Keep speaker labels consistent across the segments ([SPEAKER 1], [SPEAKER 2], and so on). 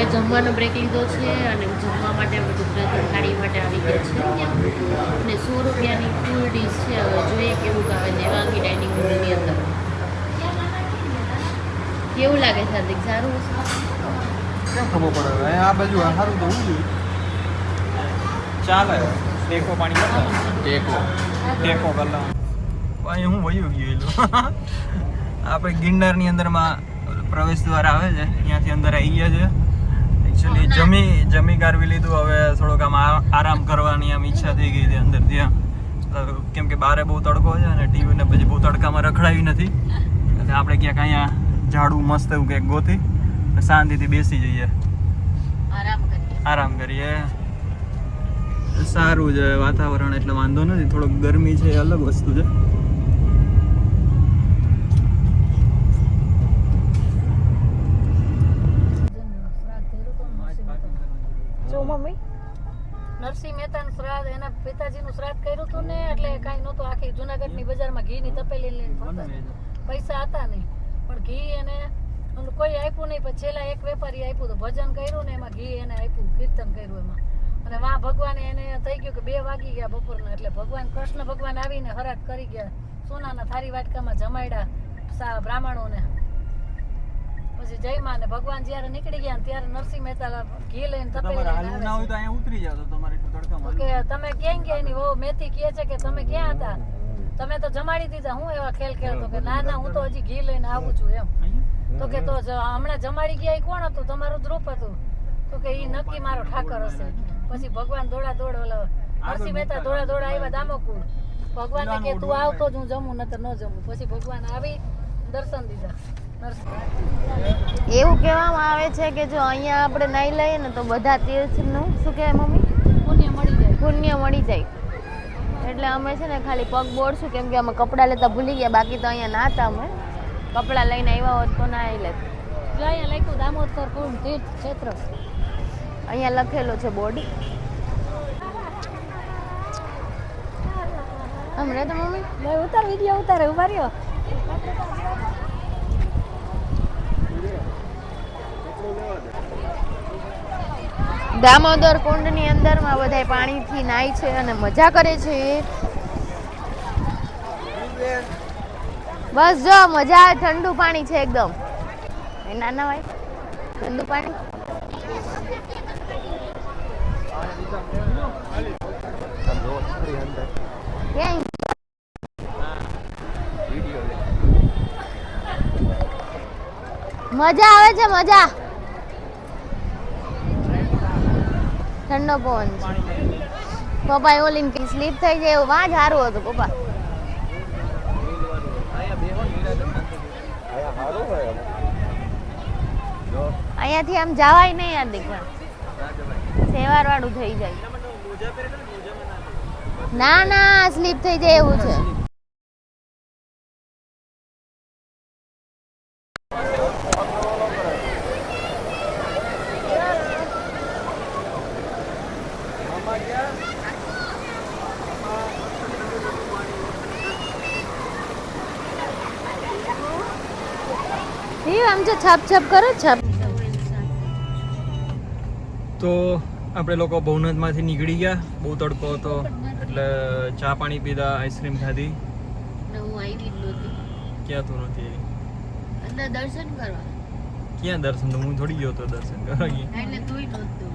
[SPEAKER 1] હવે જમવાનો બ્રેક લીધો છે અને જમવા માટે અમે ગુજરાતી થાળી માટે આવી ગયા છે અને સો રૂપિયાની ફૂલ ડીશ છે. હવે જોઈએ કેવું આવે દેવાંગી ડાઇનિંગ રૂમની અંદર. કેવું લાગે છે હાર્દિક સારું
[SPEAKER 2] કેમ ખબર પડે આ બાજુ સારું તો હું જોઈએ.
[SPEAKER 3] ચાલે. ટેકો પાણી
[SPEAKER 2] ટેકો.
[SPEAKER 3] ટેકો કરતા
[SPEAKER 2] અહીં હું વયું ગયેલું આપણે ગિરનારની અંદરમાં પ્રવેશ દ્વાર આવે છે. ત્યાંથી અંદર આવી ગયા છે. એકચ્યુઅલી જમી જમી ગારવી લીધું. હવે થોડોક આમ આરામ કરવાની આમ ઈચ્છા થઈ ગઈ હતી અંદર ત્યાં. કેમ કે બારે બહુ તડકો છે અને ટીવી ને પછી બહુ તડકામાં રખડાવી નથી. એટલે આપણે ક્યાંક અહીંયા ઝાડું મસ્ત એવું કંઈક ગોતી શાંતિથી બેસી જઈએ.
[SPEAKER 1] આરામ કરીએ.
[SPEAKER 2] આરામ કરીએ. સારું છે વાતાવરણ એટલે વાંધો નથી. થોડોક ગરમી છે એ અલગ વસ્તુ છે.
[SPEAKER 4] એના પિતાજીનું શ્રાદ્ધ કર્યું હતું ને એટલે કાંઈ નહોતું. આખી જુનાગઢની બજારમાં ઘીની તપેલી લઈને ફરતા. પૈસા હતા નહીં. પણ ઘી એને કોઈ આપ્યું નહીં પણ છેલ્લા એક વેપારી આપ્યું તો ભજન કર્યું ને એમાં ઘી એને આપ્યું કીર્તન કર્યું એમાં. અને વા ભગવાને એને થઈ ગયું કે બે વાગી ગયા બપોરના એટલે ભગવાન કૃષ્ણ ભગવાન આવીને હરાટ કરી ગયા. સોનાના થારી વાટકામાં જમાડ્યા સા બ્રાહ્મણોને. પછી જયમાં ને ભગવાન જ્યારે નીકળી ગયા ત્યારે નરસિંહ મહેતા ઘી લઈને તપેલી
[SPEAKER 2] તમારે
[SPEAKER 4] લઈને
[SPEAKER 2] હાલવું ના હોય તો અહીંયા ઉતરી જાવ તો તમારે
[SPEAKER 4] કે તમે ક્યાં ગયા ની વહુ મેથી કહે છે કે તમે ક્યાં હતા? તમે તો જમાડી દીધા હું એવા ખેલ ખેલતો કે ના ના હું તો હજી ઘી લઈને આવું છું એમ. તો કે તો હમણાં જમાડી ગયા એ કોણ હતું? તમારું ધ્રુપ હતું. તો કે એ નક્કી મારો ઠાકર હશે. પછી ભગવાન દોડા દોડ ઓલો નરસિંહ મહેતા દોડા દોડા આવ્યા દામોકુળ. ભગવાનને કે તું આવતો જ હું જમું નતર ન જમું. પછી ભગવાન આવી દર્શન દીધા.
[SPEAKER 1] એવું કહેવામાં આવે છે કે જો અહીંયા આપણે નાઈ લઈએ ને તો બધા તીર્થનું શું કહેવાય મમ્મી?
[SPEAKER 4] પુણ્ય મળી જાય.
[SPEAKER 1] પુણ્ય મળી જાય. એટલે અમે છે ને ખાલી પગ બોળશું કેમ કે અમે કપડાં લેતા ભૂલી ગયા બાકી તો અહીંયા નાતા અમે. કપડાં લઈને આવ્યા હોત તો ના આવી લેત
[SPEAKER 4] અહીંયા લખ્યું દામોદર કુંડ તીર્થ ક્ષેત્ર.
[SPEAKER 1] અહીંયા લખેલો છે બોર્ડ. હમણાં તો મમ્મી?
[SPEAKER 4] લે ઉતાર વીડિયો ઉતારે ઊભા રહ્યો.
[SPEAKER 1] દામોદર કુંડની અંદરમાં બધા પાણીથી નાય છે અને મજા કરે છે. બસ જો, મજા ઠંડુ પાણી છે એકદમ. નાના ભાઈ ઠંડુ પાણી. મજા આવે છે, મજા. ઠંડો પવન છે. પપ્પા એ ઓલી સ્લીપ થઈ જાય એવું વાં જ સારું હતું પપ્પા. અહીંયાથી આમ જવાય નહીં યાર દીકરા. સેવાર વાળું થઈ જાય. ના ના સ્લીપ થઈ જાય એવું છે. એ આમ જો છાપ છાપ કરો છાપ
[SPEAKER 2] તો આપણે લોકો ભવનાથમાંથી નીકળી ગયા. બહુ તડકો હતો એટલે ચા પાણી પીધા આઈસ્ક્રીમ ખાધી. ક્યાં તું નથી
[SPEAKER 1] અંદર દર્શન કરવા.
[SPEAKER 2] ક્યાં દર્શન? તો હું થોડી ગયો હતો દર્શન કરવા ગયા.
[SPEAKER 1] એટલે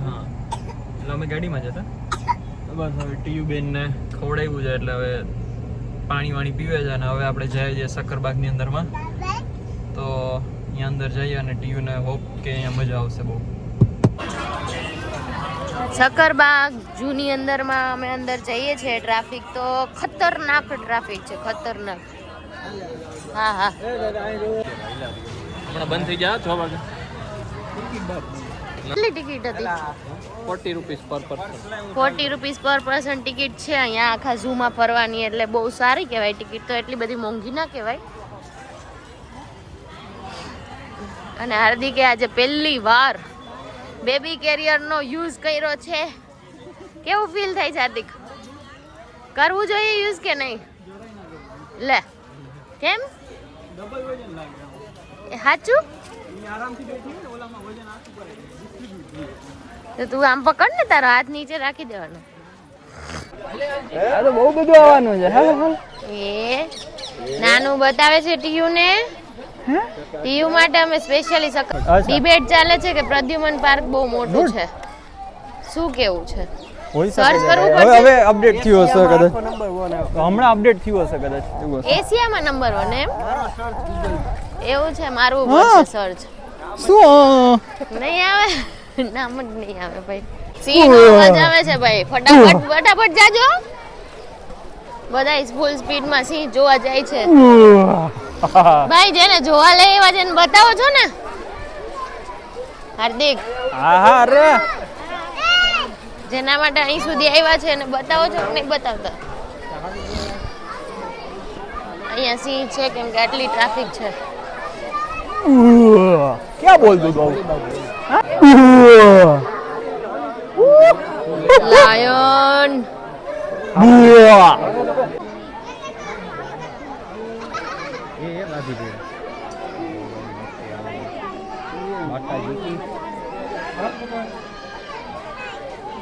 [SPEAKER 2] હા. એટલે અમે ગાડીમાં જતા. બસ હવે ટીયુ બેનને ખવડાવ્યું છે એટલે હવે પાણી વાણી પીવે છે અને હવે આપણે જઈએ છીએ સક્કરબાગની અંદરમાં. અહીંયા અંદર જઈએ અને ટીયુને હોપ કે અહીંયા મજા આવશે બહુ.
[SPEAKER 1] સકરબાગ જૂની અંદરમાં અમે અંદર જઈએ છીએ. ટ્રાફિક તો ખતરનાક ટ્રાફિક છે ખતરનાક. હા હા.
[SPEAKER 2] હમણાં બંધ થઈ ગયા છ વાગે
[SPEAKER 1] કેટલી ટિકિટ હતી?
[SPEAKER 3] Forty rupees per person
[SPEAKER 1] forty rupees per person ticket છે. અહીંયા આખા ઝૂમાં ફરવાની એટલે બહુ સારી કહેવાય ટિકિટ તો. એટલી બધી મોંઘી ના કહેવાય. અને હાર્દિકે આજે પહેલી વાર બેબી કેરિયરનો યુઝ કર્યો છે. કેવું ફીલ થાય છે હાર્દિક? કરવું જોઈએ યુઝ કે નહીં? લે કેમ? એ સાચું તો તું આમ પકડ ને તારો હાથ નીચે રાખી દેવાનો.
[SPEAKER 2] બહુ બધું આવવાનું છે.
[SPEAKER 1] એ નાનું બતાવે છે ટીયુ ને ટીયુ માટે અમે સ્પેશિયલી. ડિબેટ ચાલે છે કે પ્રદ્યુમન પાર્ક બહુ મોટું છે. શું કેવું છે?
[SPEAKER 2] હોઈ
[SPEAKER 1] કરવું પડશે?
[SPEAKER 2] હવે અપડેટ થયું હશે કદાચ. હમણાં અપડેટ થયું હશે કદાચ. એવું હશે.
[SPEAKER 1] એશિયામાં નંબર વન એમ? એવું છે મારું. પડશે સર્ચ
[SPEAKER 2] શું?
[SPEAKER 1] નહીં આવે? નામ જ નહીં આવે ભાઈ. સિંહ નો અવાજ આવે છે ભાઈ. ફટાફટ ફટાફટ જાજો. બધા ફૂલ સ્પીડમાં સિંહ જોવા જાય છે. ભાઈ જેને જોવા લે એવા જેને બતાવો છો ને? હાર્દિક.
[SPEAKER 2] આહા અરે.
[SPEAKER 1] જેના માટે અહીં સુધી આવ્યા છે એને બતાવો છો કે નહીં બતાવતા? અહીંયા સિંહ છે કેમ કે આટલી ટ્રાફિક છે.
[SPEAKER 2] ક્યાં બોલતું તું
[SPEAKER 1] લાયન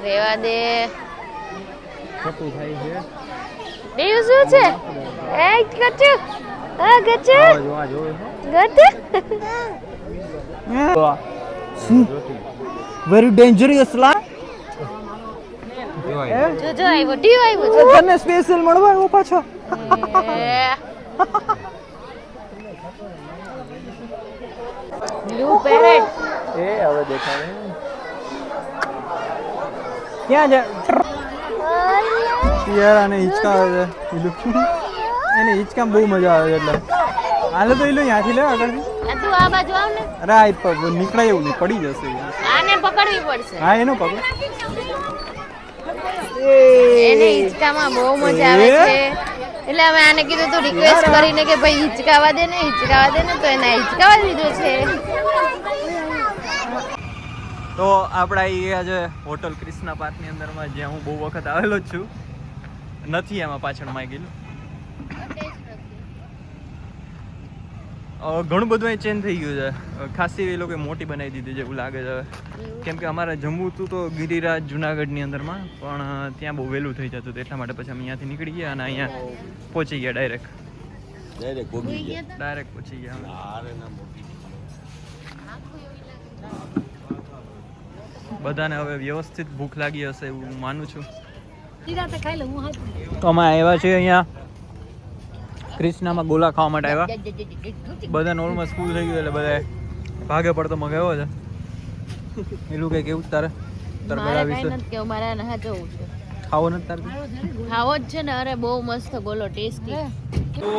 [SPEAKER 1] રેવા દે. દેવ શું છે. એ ગચુ આ ગચુ ગચુ
[SPEAKER 2] વેરી ડેન્જરસ લા.
[SPEAKER 1] જો જો આવ્યો ટીવ આવ્યો છે
[SPEAKER 2] તને સ્પેશિયલ મળવા આવ્યો પાછો.
[SPEAKER 1] Blue parrot.
[SPEAKER 2] એ હવે દેખાડે ક્યાં છે? યાર આને હિંચકા આવે છે. એને હિંચકા બહુ મજા આવે છે એટલે. હાલે તો ઈલું ત્યાંથી લે આગળથી?
[SPEAKER 1] તું આ બાજુ આવ ને.
[SPEAKER 2] અરે આ પર નીકળાય એવું નહીં પડી જશે
[SPEAKER 1] આને પકડવી પડશે.
[SPEAKER 2] હા એનો પકડ.
[SPEAKER 1] એને હિંચકામાં બહુ મજા આવે છે. એટલે અમે આને કીધું તું રિક્વેસ્ટ કરીને કે ભાઈ હિંચકાવા દે ને હિંચકાવા દે ને તો એને હિંચકાવા દીધો છે.
[SPEAKER 2] તો આપણા એ આજે હોટલ ક્રિષ્ના પાર્કની અંદરમાં જ્યાં હું બહુ વખત આવેલો જ છું નથી એમાં પાછળમાં ગયેલું. ઘણું બધું અહીં ચેન્જ થઈ ગયું છે. ખાસી એ લોકોએ મોટી બનાવી દીધી છે એવું લાગે છે કેમ કે અમારે જમવું હતું તો ગિરિરાજ જુનાગઢની અંદરમાં પણ ત્યાં બહુ વહેલું થઈ જતું એટલા માટે પછી અમે અહીંયાથી નીકળી ગયા અને અહીંયા પહોંચી ગયા ડાયરેક્ટ ડાયરેક્ટ પહોંચી ગયા અમે. બધાને હવે વ્યવસ્થિત ભૂખ લાગી હશે એવું હું માનું છું.
[SPEAKER 4] નિરાંતે ખાઈ લે હું હાથ
[SPEAKER 2] તો અમે આવ્યા છીએ અહીંયા ક્રિષ્નામાં ગોલા ખાવા માટે આવ્યા. બધાને ઓલમોસ્ટ ફૂલ થઈ ગયું એટલે બધા ભાગે પડતો મગાવ્યો છે. એલું કઈ કેવું તારે? તારે વિશે
[SPEAKER 1] મારે આને હાચવવું છે.
[SPEAKER 2] ખાવો નથી તારે
[SPEAKER 1] ખાવો જ છે ને અરે બહુ મસ્ત ગોલો ટેસ્ટી.
[SPEAKER 2] તો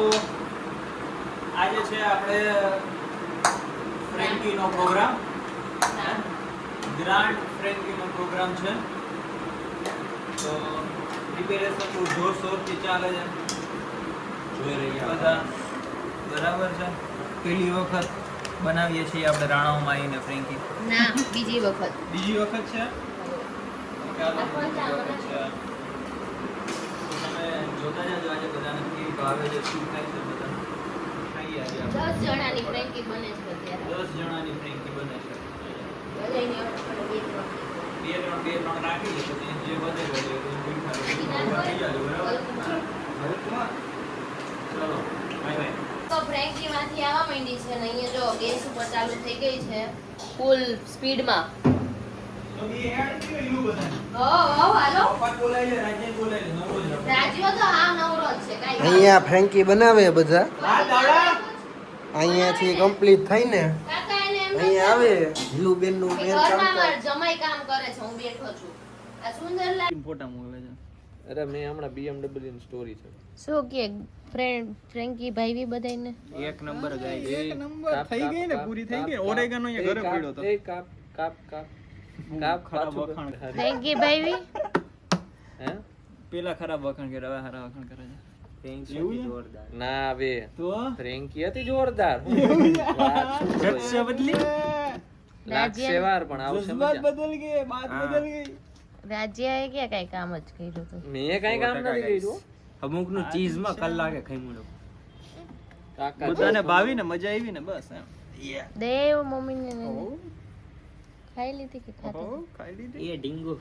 [SPEAKER 2] આજે છે આપણે ફ્રેન્કીનો પ્રોગ્રામ ગ્રાન્ડ ફ્રેન્કીનો પ્રોગ્રામ છે. તો પ્રિપેરેશન બહુ જોરશોરથી ચાલે છે. જોઈ રહ્યા બધા બરાબર છે. પહેલી વખત બનાવીએ છીએ આપણે રાણાઓમાં આવીને ફ્રેન્કી.
[SPEAKER 1] ના બીજી વખત.
[SPEAKER 2] બીજી વખત છે? તમે જોતા જાજો આજે બધાને કેવી ભાવે છે શું થાય છે બધા ખાઈએ
[SPEAKER 1] દસ જણાની ફ્રેન્કી બને છે
[SPEAKER 2] દસ જણાની ફ્રેન્કી બને છે.
[SPEAKER 1] બે ત્રણ.
[SPEAKER 2] બે ત્રણ રાખી લે જે વધે વધે એ મીઠા રોટી થઈ જાય બરાબર ચલો બાય બાય
[SPEAKER 1] તો ફ્રેન્કી માંથી આવવા માંડી છે ને અહીંયા જો ગેસ ઉપર ચાલુ થઈ ગઈ છે ફૂલ સ્પીડમાં
[SPEAKER 2] તો બે હેડ થઈ ગયું બધાને.
[SPEAKER 1] હો હો હાલો
[SPEAKER 2] પપ્પા બોલાય છે રાજ્ય બોલાય છે નવો જ
[SPEAKER 1] રાજ્યો તો હા નવરો જ છે કાંઈ
[SPEAKER 5] અહીંયા ફ્રેન્કી બનાવે બધા
[SPEAKER 2] હા દાડા
[SPEAKER 5] અહીંયાથી કમ્પ્લીટ થઈને અહીંયા આવે. હિલુબેનનું બેન કામ
[SPEAKER 1] કરે મારા જમાઈ કામ કરે છે હું બેઠો છું. આ સુંદરલાલ
[SPEAKER 2] ફોટા મોકલે છે?
[SPEAKER 3] અરે મેં હમણાં BMW ની સ્ટોરી છે.
[SPEAKER 1] શું કે ફ્રેન્ડ ફ્રેન્કી ભાઈ બધાને
[SPEAKER 2] એક નંબર ગઈ. એક નંબર થઈ ગઈ ને પૂરી થઈ ગઈ? ઓરેગાનો અહીંયા ઘરે પડ્યો હતો.
[SPEAKER 3] એ કાપ કાપ કાપ. કાપ
[SPEAKER 2] ખરાબ વખાણ.
[SPEAKER 1] ફ્રેન્કી ભાઈ
[SPEAKER 3] હે?
[SPEAKER 2] પેલા ખરાબ વખાણ કરે હવે ખરાબ વખાણ કરે છે?
[SPEAKER 3] ના બે.
[SPEAKER 2] તો?
[SPEAKER 3] ફ્રેન્કી હતી જોરદાર.
[SPEAKER 2] બદલી.
[SPEAKER 3] લાગશે વાર પણ આવશે મજા.
[SPEAKER 2] બદલ ગઈ બાત બદલ ગઈ
[SPEAKER 1] રાજ્યએ કે કઈ કામ જ કર્યું હતું?
[SPEAKER 3] મેં કઈ કામ નથી કર્યું.
[SPEAKER 6] અમુકનું ચીઝમાં કલાકે ખાઈ
[SPEAKER 3] કાકા
[SPEAKER 2] બધાને ભાવી ને મજા આવી ને બસ એમ.
[SPEAKER 1] દેવ મમ્મી ને. ખાઈ લીધી કે ખાધી?
[SPEAKER 2] ખાઈ લીધી.
[SPEAKER 6] એ ડીંગુ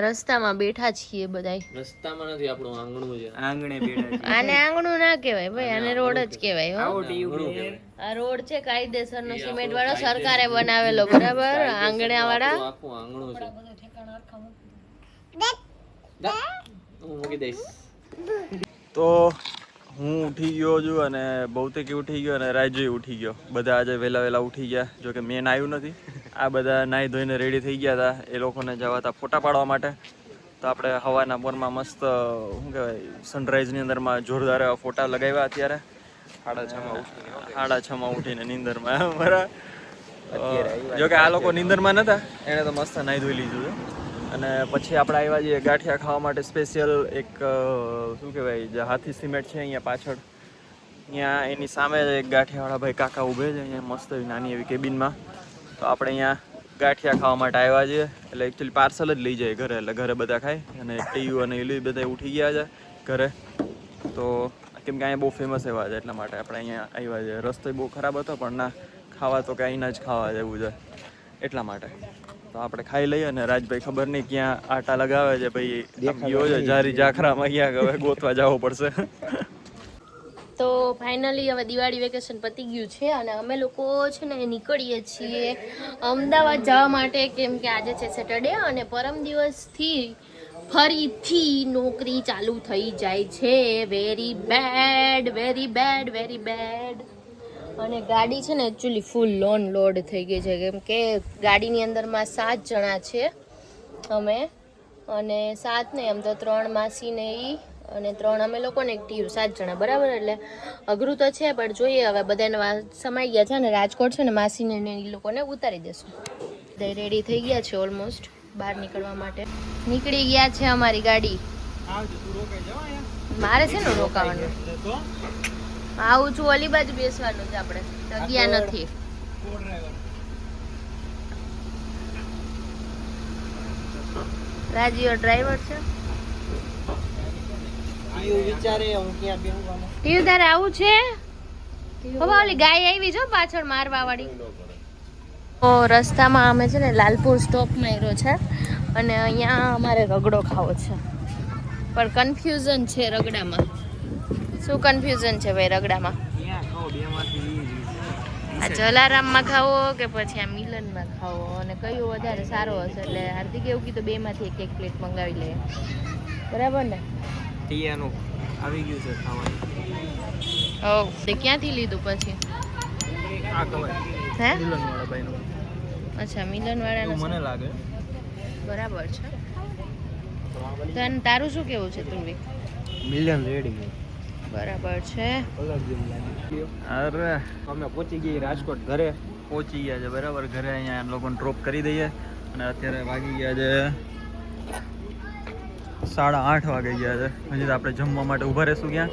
[SPEAKER 1] રસ્તામાં બેઠા છીએ બધાય.
[SPEAKER 6] રસ્તામાં નથી આપણું આંગણું છે. આંગણે બેઠા
[SPEAKER 1] આને આંગણું ના કહેવાય ભાઈ આને રોડ જ કહેવાય. હો. આ રોડ છે કાયદેસર નો સિમેન્ટ વાળો સરકારે બનાવેલો બરાબર? આંગણા વાળા
[SPEAKER 6] આખું આંગણું છે. હું મૂકી દઈશ.
[SPEAKER 2] તો હું ઉઠી ગયો છું અને ભૌતિક ઉઠી ગયો અને રાજુ ઉઠી ગયો. બધા આજે વહેલા વહેલા ઉઠી ગયા જો કે મેન આવ્યું નથી. આ બધા નાહી ધોઈને રેડી થઈ ગયા હતા એ લોકોને જવા હતા ફોટા પાડવા માટે. તો આપણે હવાના પોરમાં મસ્ત શું કહેવાય સનરાઈઝની અંદરમાં જોરદાર એવા ફોટા લગાવ્યા અત્યારે. સાડા છમાં માં છમાં ઉઠીને નીંદરમાં મારા જો કે આ લોકો નીંદરમાં નતા એણે તો મસ્ત નાહી ધોઈ લીધું છે. અને પછી આપણે આવ્યા છીએ ગાંઠિયા ખાવા માટે સ્પેશિયલ એક શું કહેવાય જે હાથી સિમેન્ટ છે અહીંયા પાછળ. અહીંયા એની સામે એક ગાંઠિયાવાળા ભાઈ કાકા ઊભે છે અહીંયા મસ્ત નાની એવી કેબિનમાં તો આપણે અહીંયા ગાંઠિયા ખાવા માટે આવ્યા છીએ. એટલે એકચ્યુઅલી પાર્સલ જ લઈ જાય ઘરે એટલે ઘરે બધા ખાય. અને ટીયુ અને એલી બધા ઉઠી ગયા છે ઘરે. તો કેમ કે અહીંયા બહુ ફેમસ એવા છે એટલા માટે આપણે અહીંયા આવ્યા છે રસ્તો બહુ ખરાબ હતો પણ ના ખાવા તો કે અહીંના જ ખાવા જેવું છે એટલા માટે. તો આપણે ખાઈ લઈએ અને રાજભાઈ ખબર નહીં ક્યાં આટા લગાવે છે ભાઈ ગયો છે જારી જાખરામાં ક્યાંક હવે ગોતવા જવું પડશે.
[SPEAKER 1] તો ફાઇનલી હવે દિવાળી વેકેશન પતી ગયું છે અને અમે લોકો છે ને નીકળીએ છીએ અમદાવાદ જવા માટે, કેમ કે આજે છે સેટરડે અને પરમ દિવસથી ફરીથી નોકરી ચાલુ થઈ જાય છે. Very bad very bad very bad અને ગાડી છે ને એકચ્યુઅલી ફૂલ લોન લોડ થઈ ગઈ છે. કેમ કે ગાડીની અંદરમાં સાત જણા છે અમે અને સાત ને એમ તો ત્રણ માસી ને ઈ અને ત્રણ અમે લોકોને એક ટીયુ સાત જણા બરાબર? એટલે અઘરું તો છે પણ જોઈએ હવે બધાને સમાઈ ગયા છે ને રાજકોટ છે ને માસીને એ લોકોને ઉતારી દેશું. બધા રેડી થઈ ગયા છે ઓલમોસ્ટ બહાર નીકળવા માટે. નીકળી ગયા છે અમારી ગાડી. મારે છે ને રોકાવાનું. આવું છું ઓલી બાજુ બેસવાનું છે આપણે. જગ્યા નથી. રાજીઓ ડ્રાઈવર છે.
[SPEAKER 5] વિચારે હું ક્યાં બેહવાનું
[SPEAKER 1] ટીયુ તારે આવું છે? હવે ઓલી ગાય આવી જો પાછળ મારવા વાળી. તો રસ્તામાં અમે છે ને લાલપુર સ્ટોપ માર્યો છે અને અહીંયા અમારે રગડો ખાવો છે. પણ કન્ફ્યુઝન છે રગડામાં. શું કન્ફ્યુઝન છે ભાઈ રગડામાં? આ જલારામમાં ખાવો કે પછી આ મિલનમાં ખાવો? અને કયું વધારે સારો હશે? એટલે હાર્દિક એવું કીધું બેમાંથી એક એક પ્લેટ મંગાવી લઈએ બરાબર ને?
[SPEAKER 6] ટીયાનું આવી ગયું છે ખાવાનું.
[SPEAKER 1] ઓ તે ક્યાંથી લીધું પછી?
[SPEAKER 2] આ ખબર.
[SPEAKER 1] હે?
[SPEAKER 2] મિલનવાળા ભાઈનું.
[SPEAKER 1] અચ્છા મિલનવાળાનું
[SPEAKER 2] મને લાગે.
[SPEAKER 1] બરાબર છે. અને તારું શું કેવું છે ધ્રુવી
[SPEAKER 5] મિલન રેડી
[SPEAKER 1] બરાબર છે.
[SPEAKER 2] અરે.
[SPEAKER 6] અમે પહોંચી ગઈ રાજકોટ ઘરે.
[SPEAKER 2] પહોંચી ગયા છે બરાબર. ઘરે અહીંયા લોકોને ડ્રોપ કરી દઈએ. અને અત્યારે વાગી ગયા છે સાડા આઠ વાગી ગયા છે. હજી તો આપણે જમવા માટે ઊભા રહેશું ક્યાં?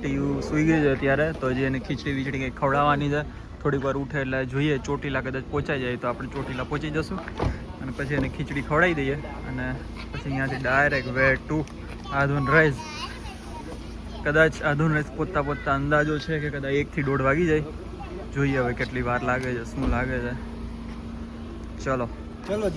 [SPEAKER 2] ટીયુ સૂઈ ગઈ છે અત્યારે, તો હજી એને ખીચડી વીચડી કંઈક ખવડાવવાની છે. થોડીક વાર ઉઠે એટલે જોઈએ, ચોટીલા કદાચ પહોંચાઈ જાય તો આપણે ચોટીલા પહોંચી જશું. અને પછી એને ખીચડી ખવડાવી દઈએ અને પછી અહીંયાથી ડાયરેક્ટ વે ટુ આધુન રાઈસ કદાચ આધુન રાઈસ પોતા પોતતા અંદાજો છે કે કદાચ એકથી દોઢ વાગી જાય. જોઈએ હવે કેટલી વાર લાગે છે, શું લાગે છે. ચલો.
[SPEAKER 5] ચલો